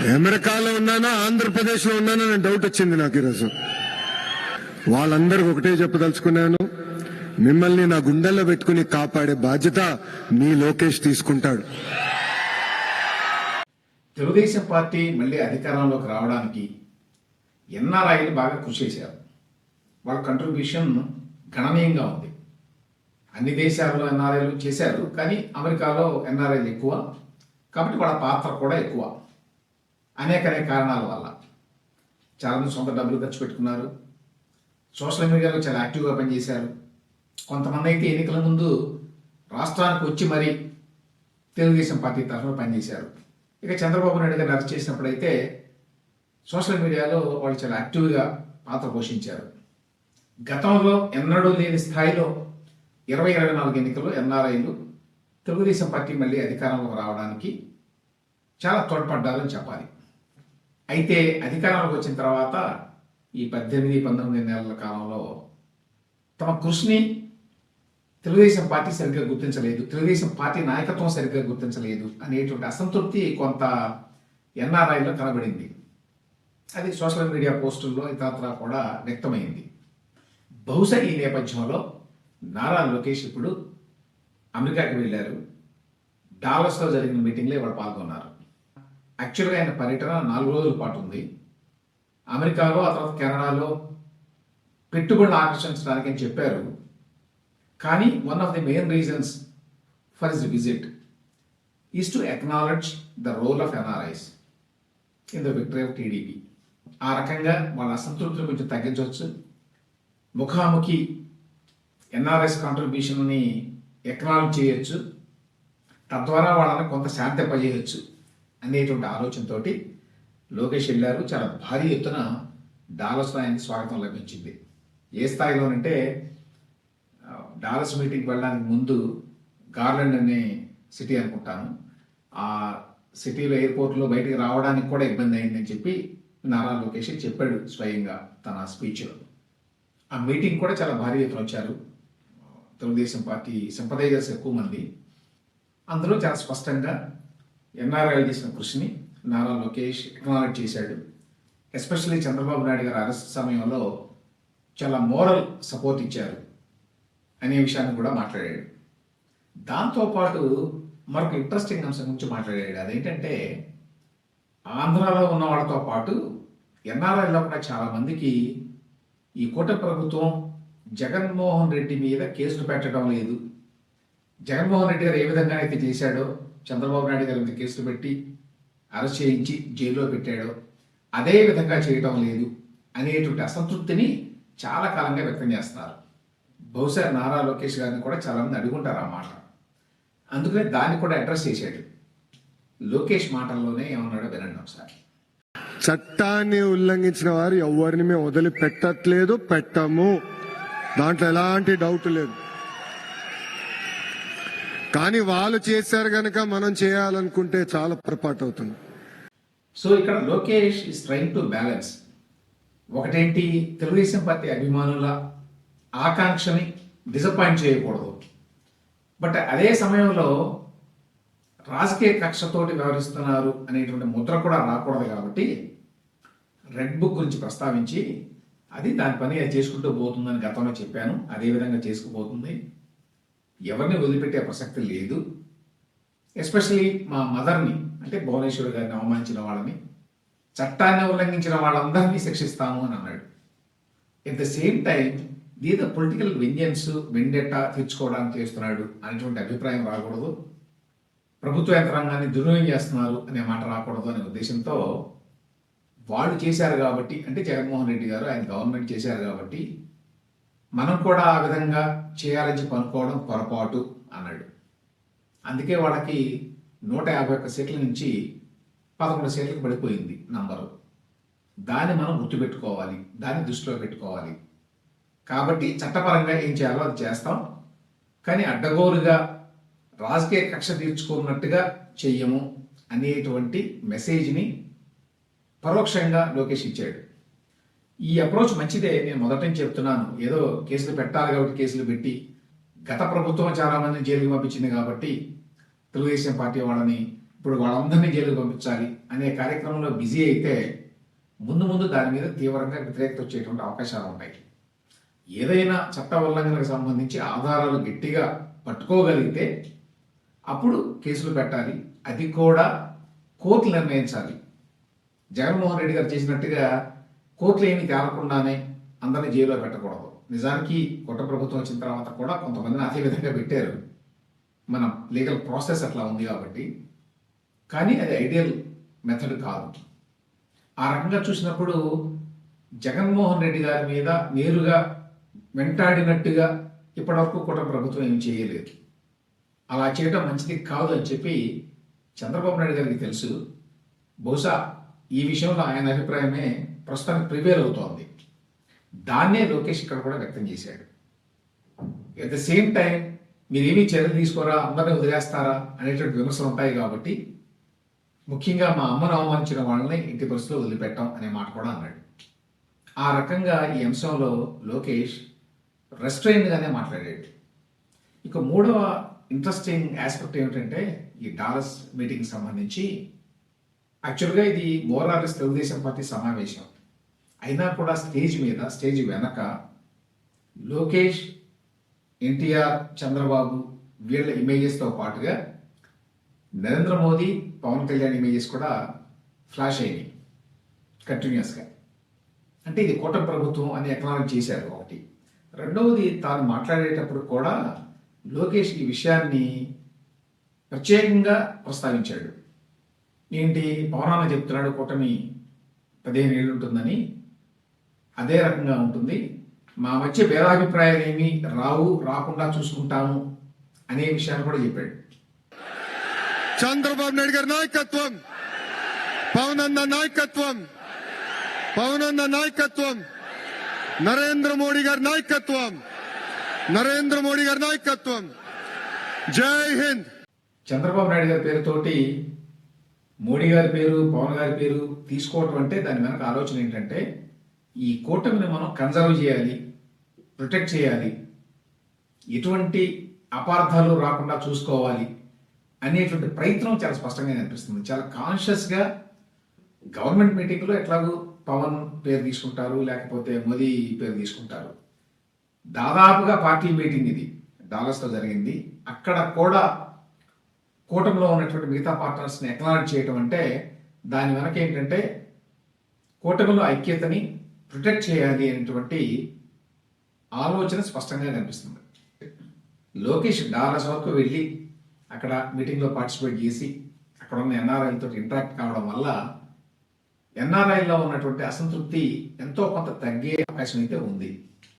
అమెరికాలో ఉన్నానా? ఆంధ్రప్రదేశ్లో ఉన్నానా? అని డౌట్ వచ్చింది నాకు ఈరోజు. వాళ్ళందరికీ ఒకటే చెప్పదలుచుకున్నాను. మిమ్మల్ని నా గుండెల్లో పెట్టుకుని కాపాడే బాధ్యత మీ లోకేష్ తీసుకుంటాడు. తెలుగుదేశం పార్టీ మళ్ళీ అధికారంలోకి రావడానికి ఎన్ఆర్ఐలు బాగా కృషి చేశారు. వాళ్ళ కంట్రిబ్యూషన్ గణనీయంగా ఉంది. అన్ని దేశాల్లో ఎన్ఆర్ఐలు చేశారు కానీ అమెరికాలో ఎన్ఆర్ఐలు ఎక్కువ. కాబట్టి వాళ్ళ పాత్ర కూడా ఎక్కువ. అనేక అనేక కారణాల వల్ల. చాలామంది సొంత డబ్బులు ఖర్చు పెట్టుకున్నారు. సోషల్ మీడియాలో చాలా యాక్టివ్గా పనిచేశారు. కొంతమంది అయితే ఎన్నికల ముందు రాష్ట్రానికి వచ్చి మరీ తెలుగుదేశం పార్టీ తరఫున పనిచేశారు. ఇక చంద్రబాబు నాయుడు గారు అరెస్ట్ చేసినప్పుడైతే సోషల్ మీడియాలో వాళ్ళు చాలా యాక్టివ్గా పాత్ర పోషించారు. గతంలో ఎన్నడూ లేని స్థాయిలో ఇరవై ఇరవై నాలుగు ఎన్నికల్లో ఎన్ఆర్ఐలు తెలుగుదేశం పార్టీ మళ్ళీ అధికారంలోకి రావడానికి చాలా తోడ్పడ్డారని చెప్పాలి. అయితే అధికారంలోకి వచ్చిన తర్వాత ఈ పద్దెనిమిది పంతొమ్మిది నెలల కాలంలో తమ కృషిని తెలుగుదేశం పార్టీ సరిగ్గా గుర్తించలేదు. తెలుగుదేశం పార్టీ నాయకత్వం సరిగ్గా గుర్తించలేదు అనేటువంటి అసంతృప్తి కొంత ఎన్ఆర్ఐలో కనబడింది. అది సోషల్ మీడియా పోస్టుల్లో ఇతరత్రా కూడా వ్యక్తమైంది. బహుశా ఈ నేపథ్యంలో నారా లోకేష్ ఇప్పుడు అమెరికాకి వెళ్ళారు. డాలస్లో జరిగిన మీటింగ్లో ఇవాళ పాల్గొన్నారు. యాక్చువల్గా ఆయన పర్యటన నాలుగు రోజుల పాటు ఉంది. అమెరికాలో ఆ తర్వాత కెనడాలో పెట్టుబడులు ఆకర్షించడానికి అని చెప్పారు. కానీ one of the main reasons for his visit is to acknowledge the role of NRIs in the victory of TDP ఆ రకంగా వాళ్ళ అసంతృప్తిని కొంచెం తగ్గించవచ్చు. ముఖాముఖి ఎన్ఆర్ఎస్ కాంట్రిబ్యూషన్ని ఎక్నాలజ్ చేయొచ్చు. తద్వారా వాళ్ళని కొంత శాంతింపజేయచ్చు. అనేటువంటి ఆలోచనతో లోకేష్ వెళ్ళారు. చాలా భారీ ఎత్తున డాలస్ ఆయనకి స్వాగతం లభించింది. ఏ స్థాయిలోనంటే డాలస్ మీటింగ్ వెళ్ళడానికి ముందు గార్లెండ్ అనే సిటీ అనుకుంటాను. ఆ సిటీలో ఎయిర్పోర్ట్లో బయటికి రావడానికి కూడా ఇబ్బంది అయిందని చెప్పి నారా లోకేష్ చెప్పాడు స్వయంగా తన స్పీచ్లో ఆ మీటింగ్ కూడా చాలా భారీ ఎత్తున వచ్చారు. తెలుగుదేశం పార్టీ సింపదైజర్స్ ఎక్కువ మంది. అందులో చాలా స్పష్టంగా ఎన్ఆర్ఐ చేసిన కృషిని నారా లోకేష్ ఎక్నాలెడ్జ్ చేశాడు. ఎస్పెషల్లీ చంద్రబాబు నాయుడు గారి అరెస్ట్ సమయంలో చాలా మోరల్ సపోర్ట్ ఇచ్చారు అనే విషయాన్ని కూడా మాట్లాడాడు. దాంతోపాటు మరొక ఇంట్రెస్టింగ్ అంశం గురించి మాట్లాడాడు. అదేంటంటే ఆంధ్రాలో ఉన్న వాళ్ళతో పాటు ఎన్ఆర్ఐలో కూడా చాలామందికి ఈ కూట ప్రభుత్వం జగన్మోహన్ రెడ్డి మీద కేసులు పెట్టడం లేదు. జగన్మోహన్ రెడ్డి గారు ఏ విధంగా అయితే చేశాడో చంద్రబాబు నాయుడు గారి మీద కేసులు పెట్టి అరెస్ట్ చేయించి జైల్లో పెట్టాడో అదే విధంగా చేయటం లేదు అనేటువంటి అసంతృప్తిని చాలా కాలంగా వ్యక్తం చేస్తున్నారు. బహుశా నారా లోకేష్ గారిని కూడా చాలామంది అడుగుంటారు ఆ మాట. అందుకనే దాన్ని కూడా అడ్రస్ చేశాడు. లోకేష్ మాటల్లోనే ఏమన్నాడో వినండి ఒకసారి. చట్టాన్ని ఉల్లంఘించిన వారు ఎవరిని మేము వదిలి పెట్టట్లేదు పెట్టము. దాంట్లో ఎలాంటి డౌట్ లేదు. కానీ వాళ్ళు చేశారు కనుక మనం చేయాలనుకుంటే చాలా పొరపాటు అవుతుంది. సో ఇక్కడ Lokesh is trying to balance ఒకటేంటి? తెలుగుదేశం పార్టీ అభిమానుల ఆకాంక్షని డిసప్పాయింట్ చేయకూడదు. బట్ అదే సమయంలో రాజకీయ కక్షతోటి వ్యవహరిస్తున్నారు అనేటువంటి ముద్ర కూడా రాకూడదు కాబట్టి రెడ్ బుక్ గురించి ప్రస్తావించి అది దాని పని అది చేసుకుంటూ పోతుందని గతంలో చెప్పాను. అదే విధంగా చేసుకుపోతుంది. ఎవరిని వదిలిపెట్టే ప్రసక్తి లేదు. ఎస్పెషలీ మా మదర్ని అంటే భువనేశ్వర్ గారిని అవమానించిన వాళ్ళని చట్టాన్ని ఉల్లంఘించిన వాళ్ళందరినీ శిక్షిస్తాము అని అన్నాడు. ఎట్ ద సేమ్ టైం దీత పొలిటికల్ వెంజన్స్ వెండెట్టా తీర్చుకోవడానికి చేస్తున్నాడు అనేటువంటి అభిప్రాయం రాకూడదు. ప్రభుత్వ యంత్రాంగాన్ని దుర్వినియోగం చేస్తున్నారు అనే మాట రాకూడదు అనే ఉద్దేశంతో వాళ్ళు చేశారు కాబట్టి అంటే జగన్మోహన్ రెడ్డి గారు ఆయన గవర్నమెంట్ చేశారు కాబట్టి మనం కూడా ఆ విధంగా చేయాలని చెప్పి అనుకోవడం పొరపాటు అన్నాడు. అందుకే వాళ్ళకి నూట యాభై ఒక్క సీట్ల నుంచి పదకొండు సీట్లకు పడిపోయింది నంబరు. దాన్ని మనం గుర్తుపెట్టుకోవాలి దాన్ని దృష్టిలో పెట్టుకోవాలి. కాబట్టి చట్టపరంగా ఏం చేయాలో అది చేస్తాం. కానీ అడ్డగోలుగా రాజకీయ కక్ష తీర్చుకున్నట్టుగా చెయ్యము అనేటువంటి మెసేజ్ని పరోక్షంగా లోకేష్ ఇచ్చాడు. ఈ అప్రోచ్ మంచిదే నేను మొదట నుంచి చెప్తున్నాను. ఏదో కేసులు పెట్టాలి కాబట్టి కేసులు పెట్టి గత ప్రభుత్వం చాలా మందిని జైలుకి పంపించింది కాబట్టి తెలుగుదేశం పార్టీ వాళ్ళని ఇప్పుడు వాళ్ళందరినీ జైలుకి పంపించాలి అనే కార్యక్రమంలో బిజీ అయితే ముందు ముందు దాని మీద తీవ్రంగా వ్యతిరేకత వచ్చేటువంటి అవకాశాలు ఉన్నాయి. ఏదైనా చట్ట ఉల్లంఘనకు సంబంధించి ఆధారాలు గట్టిగా పట్టుకోగలిగితే అప్పుడు కేసులు పెట్టాలి. అది కూడా కోర్టు నిర్ణయించాలి. జగన్మోహన్ రెడ్డి గారు చేసినట్టుగా కోర్టులు ఏమి తేలకుండానే అందరినీ జైల్లో పెట్టకూడదు. నిజానికి కొత్త ప్రభుత్వం వచ్చిన తర్వాత కూడా కొంతమందిని అదే విధంగా పెట్టారు. మనం లీగల్ ప్రాసెస్ అట్లా ఉంది కాబట్టి. కానీ అది ఐడియల్ మెథడ్ కాదు. ఆ రకంగా చూసినప్పుడు జగన్మోహన్ రెడ్డి గారి మీద నేరుగా వెంటాడినట్టుగా ఇప్పటివరకు కూడా ప్రభుత్వం ఏం చేయలేదు. అలా చేయడం మంచిది కాదు అని చెప్పి చంద్రబాబు నాయుడు గారికి తెలుసు. బహుశా ఈ విషయంలో ఆయన అభిప్రాయమే ప్రస్తుతానికి ప్రిపేర్ అవుతోంది. దాన్నే లోకేష్ ఇక్కడ కూడా వ్యక్తం చేశాడు. ఎట్ ద సేమ్ టైం మీరేమీ చర్యలు తీసుకోరా? అమ్మని వదిలేస్తారా? అనేటువంటి విమర్శలు ఉంటాయి కాబట్టి ముఖ్యంగా మా అమ్మను అవమానించిన వాళ్ళని ఇంటి పరిస్థితిలో వదిలిపెట్టాం అనే మాట కూడా అన్నాడు. ఆ రకంగా ఈ అంశంలో లోకేష్ రెస్ట్రైన్ మాట్లాడాడు. ఇక మూడవ ఇంట్రెస్టింగ్ ఆస్పెక్ట్ ఏమిటంటే ఈ డాలస్ మీటింగ్ సంబంధించి యాక్చువల్గా ఇది మోరార్ఎస్ తెలుగుదేశం పార్టీ సమావేశం. అయినా కూడా స్టేజ్ మీద స్టేజ్ వెనక లోకేష్ ఎన్టీఆర్ చంద్రబాబు వీళ్ళ ఇమేజెస్తో పాటుగా నరేంద్ర మోదీ పవన్ కళ్యాణ్ ఇమేజెస్ కూడా ఫ్లాష్ అయినాయి. కంటిన్యూస్గా అంటే ఇది కూటమి ప్రభుత్వం అని ఎకనామిక్ చేశారు ఒకటి. రెండవది తాను మాట్లాడేటప్పుడు కూడా లోకేష్ ఈ విషయాన్ని ప్రత్యేకంగా ప్రస్తావించాడు. ఏంటి? పవనాన్న చెప్తున్నాడు కూటమి పదిహేను ఏళ్ళు ఉంటుందని. అదే రకంగా ఉంటుంది. మా మధ్య భేదాభిప్రాయాలు ఏమీ రావు రాకుండా చూసుకుంటాము అనే విషయాన్ని కూడా చెప్పాడు. చంద్రబాబు నాయుడు గారి నాయకత్వం పవన్ అన్న నాయకత్వం పవన్ అన్న నాయకత్వం నరేంద్ర మోడీ గారి నాయకత్వం నరేంద్ర మోడీ గారి నాయకత్వం. జై హింద్. చంద్రబాబు నాయుడు గారి పేరుతోటి మోడీ గారి పేరు పవన్ గారి పేరు తీసుకోవటం అంటే దాని వెనక ఆలోచన ఏంటంటే ఈ కూటమిని మనం కన్జర్వ్ చేయాలి ప్రొటెక్ట్ చేయాలి. ఎటువంటి అపార్థాలు రాకుండా చూసుకోవాలి అనేటువంటి ప్రయత్నం చాలా స్పష్టంగా కనిపిస్తుంది చాలా కాన్షియస్గా గవర్నమెంట్ మీటింగ్లో ఎట్లాగూ పవన్ పేరు తీసుకుంటారు లేకపోతే మోదీ పేరు తీసుకుంటారు. దాదాపుగా పార్టీ మీటింగ్ ఇది డాలర్స్లో జరిగింది. అక్కడ కూడా కూటమిలో ఉన్నటువంటి మిగతా పార్టనర్స్ని ఎక్నాలజ్ చేయటం అంటే దాని వెనక ఏంటంటే కూటమిలో ఐక్యతని ప్రొటెక్ట్ చేయాలి అనేటువంటి ఆలోచన స్పష్టంగా కనిపిస్తుంది. లోకేష్ డాలస్ వరకు వెళ్ళి అక్కడ మీటింగ్లో పార్టిసిపేట్ చేసి అక్కడ ఉన్న ఎన్ఆర్ఐలతో ఇంటరాక్ట్ కావడం వల్ల ఎన్ఆర్ఐలో ఉన్నటువంటి అసంతృప్తి ఎంతో కొంత తగ్గే అవకాశం అయితే ఉంది.